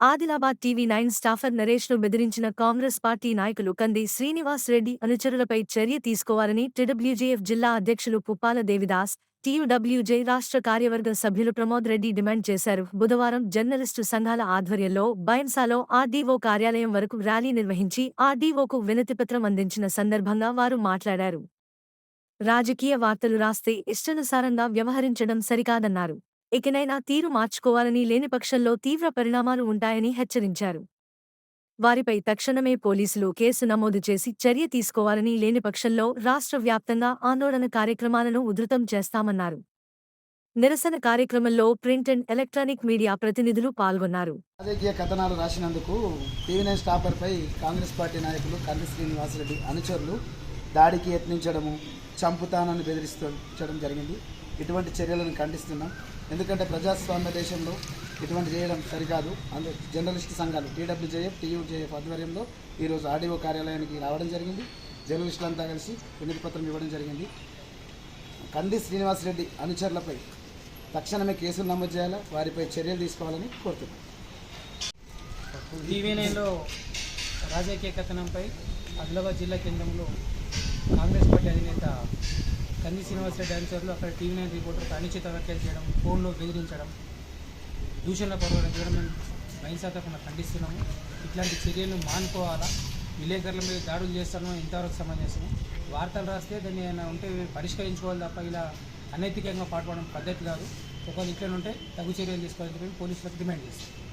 Adilabad TV nine staffer నరేష్ను బెదిరించిన Congress party నాయకులు కంది శ్రీనివాస్ రెడ్డి అనుచరులపై చర్య తీసుకోవాలని టీడబ్ల్యూజేఎఫ్ జిల్లా అధ్యక్షులు పుప్పాల దేవిదాస్ టీయూడబ్ల్యూజే రాష్ట్ర కార్యవర్గ సభ్యులు ప్రమోద్ రెడ్డి డిమాండ్ చేశారు. బుధవారం జర్నలిస్టు సంఘాల ఆధ్వర్యంలో బైన్సాలో ఆర్డీఓ కార్యాలయం వరకు ర్యాలీ నిర్వహించి ఆర్డీఓకు వినతిపత్రం అందించిన సందర్భంగా వారు మాట్లాడారు. రాజకీయ వార్తలు రాస్తే ఇష్టానుసారంగా వ్యవహరించడం సరికాదన్నారు. ఇకనైనా తీరు మార్చుకోవాలని లేని పక్షంలో తీవ్ర పరిణామాలు ఉంటాయని హెచ్చరించారు. వారిపై తక్షణమే పోలీసులు కేసు నమోదు చేసి చర్య తీసుకోవాలని లేని పక్షంలో రాష్ట్ర వ్యాప్తంగా ఆందోళన కార్యక్రమాలను ఉధృతం చేస్తామన్నారు. నిరసన కార్యక్రమంలో ప్రింట్ అండ్ ఎలక్ట్రానిక్ మీడియా ప్రతినిధులు పాల్గొన్నారు. రాజకీయ కథనాలు రాసినందుకు టీవీ నైన్ స్టాపర్పై కాంగ్రెస్ పార్టీ నాయకులు కంది శ్రీనివాసరెడ్డి అనుచరులు దాడికి యత్నించడము చంపుతానని బెదిరించడం జరిగింది. ఇటువంటి చర్యలను ఖండిస్తున్నాం. ఎందుకంటే ప్రజాస్వామ్య దేశంలో ఇటువంటి చేయడం సరికాదు. అందు జర్నలిస్ట్ సంఘాలు టీడబ్ల్యూజేఎఫ్ టీయూజేఎఫ్ ఆధ్వర్యంలో ఈరోజు ఆర్డీఓ కార్యాలయానికి రావడం జరిగింది. జర్నలిస్టులంతా కలిసి వినతి పత్రం ఇవ్వడం జరిగింది. కంది శ్రీనివాసరెడ్డి అనుచరులపై తక్షణమే కేసులు నమోదు చేయాలా? వారిపై చర్యలు తీసుకోవాలని కోరుతున్నాం. టీవీ రాజకీయ కథనంపై ఆదిలాబాద్ జిల్లా కేంద్రంలో కాంగ్రెస్ పార్టీ అధినేత కంది శ్రీనివాసరెడ్డి అనుచరులు అక్కడ టీవీ నైన్ రిపోర్టర్కి అనుచిత వ్యాఖ్యలు చేయడం ఫోన్లో బెదిరించడం దూషణ పర్వడం చేయడం మేము బహింసాతకుండా ఖండిస్తున్నాము. ఇట్లాంటి చర్యలు మానుకోవాలా? విలేకరుల మీద దాడులు చేస్తాను ఇంతవరకు సమంజసము. వార్తలు రాస్తే దాన్ని ఏమైనా ఉంటే పరిష్కరించుకోవాలి తప్ప ఇలా అనైతికంగా పాటుపడడం పద్ధతి కాదు. ఒకవేళ ఇట్లా ఉంటే తగు చర్యలు తీసుకోవాలని చెప్పి పోలీసులకు డిమాండ్ చేస్తాం.